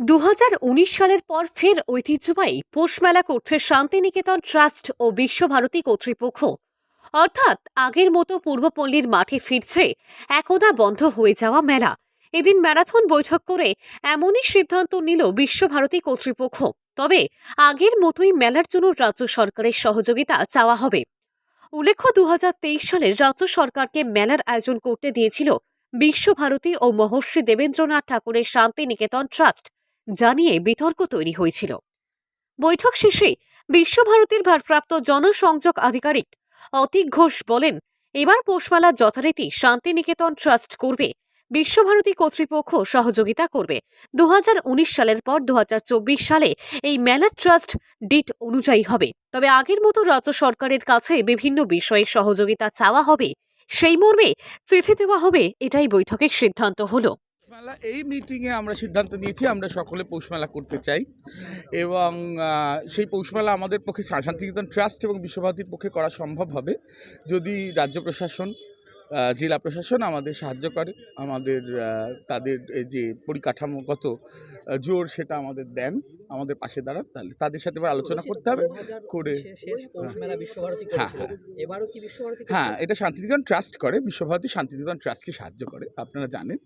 দু হাজার উনিশ সালের পর ফের ঐতিহ্যবাহী পৌষ মেলা করছে শান্তিনিকেতন ট্রাস্ট ও বিশ্বভারতী কর্তৃপক্ষ। অর্থাৎ আগের মতো পূর্বপল্লীর মাঠে ফিরছে একদা বন্ধ হয়ে যাওয়া মেলা। এদিন ম্যারাথন বৈঠক করে এমনই সিদ্ধান্ত নিল বিশ্বভারতী কর্তৃপক্ষ। তবে আগের মতোই মেলার জন্য রাজ্য সরকারের সহযোগিতা চাওয়া হবে। উল্লেখ্য, দুহাজার তেইশ সালে রাজ্য সরকারকে মেলার আয়োজন করতে দিয়েছিল বিশ্বভারতী ও মহর্ষি দেবেন্দ্রনাথ ঠাকুরের শান্তিনিকেতন ট্রাস্ট। জানিয়ে বিতর্ক তৈরি হয়েছিল। বৈঠক শেষে বিশ্বভারতীর ভারপ্রাপ্ত জনসংযোগ আধিকারিক অতীক ঘোষ বলেন, এবার পৌষমেলা যথারীতি শান্তিনিকেতন ট্রাস্ট করবে, বিশ্বভারতী কর্তৃপক্ষ সহযোগিতা করবে। দু হাজার উনিশ সালের পর দুহাজার চব্বিশ সালে এই মেলা ট্রাস্ট ডিট অনুযায়ী হবে। তবে আগের মতো রাজ্য সরকারের কাছে বিভিন্ন বিষয়ে সহযোগিতা চাওয়া হবে। সেই মর্মে চিঠি দেওয়া হবে। এটাই বৈঠকের সিদ্ধান্ত হলো। মেলা এই মিটিংয়ে আমরা সিদ্ধান্ত নিয়েছি, আমরা সকলে পৌষমেলা করতে চাই। এবং সেই পৌষমেলা আমাদের পক্ষে শান্তিনিকেতন ট্রাস্ট এবং বিশ্বভারতীর পক্ষে করা সম্ভব হবে। যদি রাজ্য প্রশাসন জেলা প্রশাসন আমাদের সাহায্য করে আমাদের তাদের এই যে পরিকাঠামোগত জোর সেটা আমাদের দেন আমাদের পাশে দাঁড়ান তাহলে তাদের সাথে এবার আলোচনা করতে হবে করে হ্যাঁ, কি বিশ্বভারতী হ্যাঁ এটা শান্তিনিকেতন ট্রাস্ট করে বিশ্বভারতী শান্তিনিকেতন ট্রাস্টকে সাহায্য করে আপনারা জানেন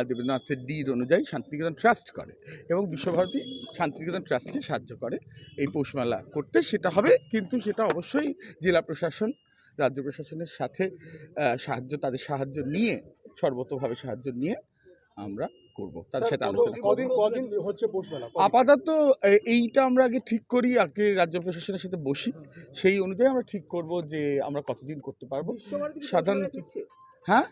দেবেন্দ্রনাথের ডিড অনুযায়ী শান্তিনিকেতন ট্রাস্ট করে এবং বিশ্বভারতী শান্তিনিকেতন ট্রাস্টকে সাহায্য করে এই পৌষমেলা করতে সেটা হবে কিন্তু সেটা অবশ্যই জেলা প্রশাসন রাজ্য প্রশাসনের সাথে সাহায্য তাদের সাহায্য নিয়ে সর্বতভাবে সাহায্য নিয়ে আমরা করব। তাদের সাথে আলোচনা আপাতত এইটা আমরা আগে ঠিক করি আগে রাজ্য প্রশাসনের সাথে বসি। সেই অনুযায়ী আমরা ঠিক করব যে আমরা কতদিন করতে পারব। বিশ্বভারতী কি সাধারণ- পৌষ মেলায় টিকছে? হ্যাঁ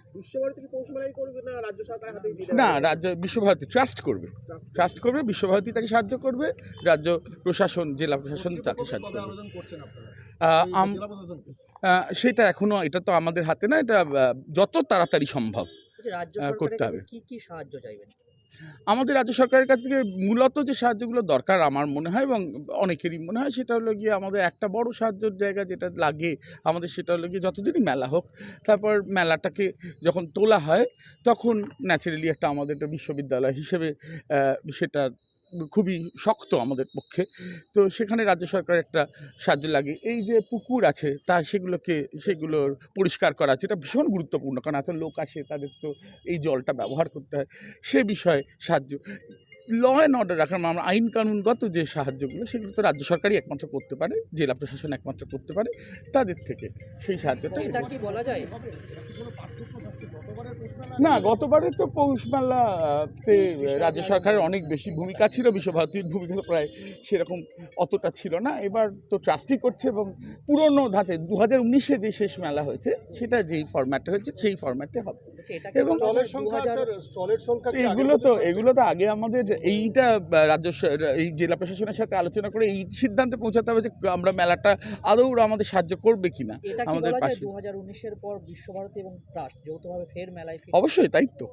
না রাজ্য বিশ্বভারতী ট্রাস্ট করবে। ট্রাস্ট করবে বিশ্বভারতী তাকে সাহায্য করবে রাজ্য প্রশাসন জেলা প্রশাসন তাকে সাহায্য করবে। সেটা এখনও এটা তো আমাদের হাতে না এটা যত তাড়াতাড়ি সম্ভব করতে হবে। কি কি সাহায্য চাইবেন আমাদের রাজ্য সরকারের কাছ থেকে মূলত যে সাহায্যগুলো দরকার আমার মনে হয় এবং অনেকেরই মনে হয় সেটা হলো গিয়ে আমাদের একটা বড় সাহায্যের জায়গা যেটা লাগে আমাদের সেটা হলো গিয়ে যতদিনই মেলা হোক তারপর মেলাটাকে যখন তোলা হয় তখন ন্যাচারালি একটা আমাদের একটা বিশ্ববিদ্যালয় হিসেবে সেটা খুবই শক্ত আমাদের পক্ষে। তো সেখানে রাজ্য সরকার একটা সাহায্য লাগে। এই যে পুকুর আছে, তা সেগুলোকে, সেগুলোর পরিষ্কার করা যেটা ভীষণ গুরুত্বপূর্ণ। কারণ এত লোক আসে, তাদের তো এই জলটা ব্যবহার করতে হয়। সে বিষয়ে সাহায্য। ল অ্যান্ড অর্ডার রাখার আমরা আইন কানুনগত যে সাহায্যগুলো, সেগুলো তো রাজ্য সরকারই একমাত্র করতে পারে, জেলা প্রশাসন একমাত্র করতে পারে, তাদের থেকে সেই সাহায্যটা এটা কি বলা যায়? না গতবারে তো পৌষ মেলাতে রাজ্য সরকারের অনেক বেশি ভূমিকা ছিল বিশ্বভারতীর ভূমিকা প্রায় সেরকম অতটা ছিল না। এবার তো ট্রাস্টি করছে এবং পুরনো ধাঁচে দু হাজার উনিশে যে শেষ মেলা হয়েছে সেটা যেই ফরম্যাটে হয়েছে সেই ফরম্যাটে হবে। এবং এগুলো তো এগুলো তো আগে আমাদের এইটা রাজ্য এই জেলা প্রশাসনের সাথে আলোচনা করে এই সিদ্ধান্তে পৌঁছাতে হবে যে আমরা মেলাটা আদৌ আমাদের সাহায্য করবে কিনা আমাদের পাশে। দু হাজার উনিশের পর বিশ্বভারতী এবং ট্রাস্ট যৌথভাবে ফের মেলায় অবশ্যই তাই তো।